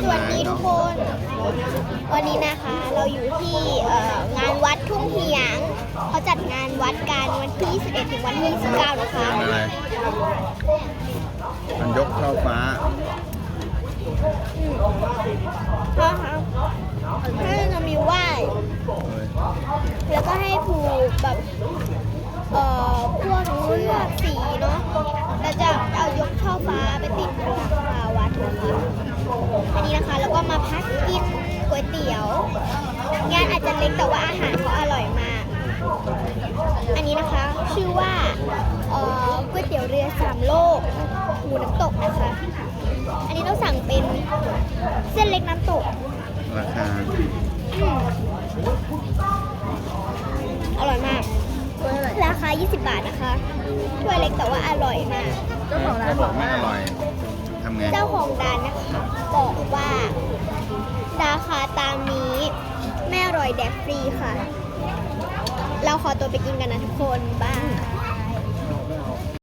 ต้นสวัไม้สดีทุกเนาะคน วันนี้นะคะเราอยู่ที่เอ่องานวัดทุ่งเหียงเขาจัดงานวัดกันวันที่21ถึงวันที่29นะคะเป็นอะไรมันยกช่อฟ้าอืมเพราะครับให้เรามีไหว้เอ้ยแล้วก็ให้ผูกแบบเอ่อพวกเชือกสีเนาะเราจะเอายกช่อฟ้าไปติดบนหลังคาวัดนะคะ อันนี้นะคะแล้วก็มา พักกินก๋วยเตี๋ยวงานอาจจะเล็กแต่ว่าอาหารเขาอร่อยมาก อันนี้นะคะชื่อว่าเอ่อก๋วยเตี๋ยวเรือสามโลกหมูน้ำตกนะคะ อันนี้ต้องสั่งเป็นเส้นเล็กน้ำตก ราคาอืมอร่อยมาก ราคา 20 บาทนะคะ ถ้วยเล็กแต่ว่าอร่อยมาก เจ้าของร้านบอกไม่อร่อยทำไง เจ้าของร้านนะคะ แดกฟรีค่ะ เราขอตัวไปกินกันนะทุกคน บ้าย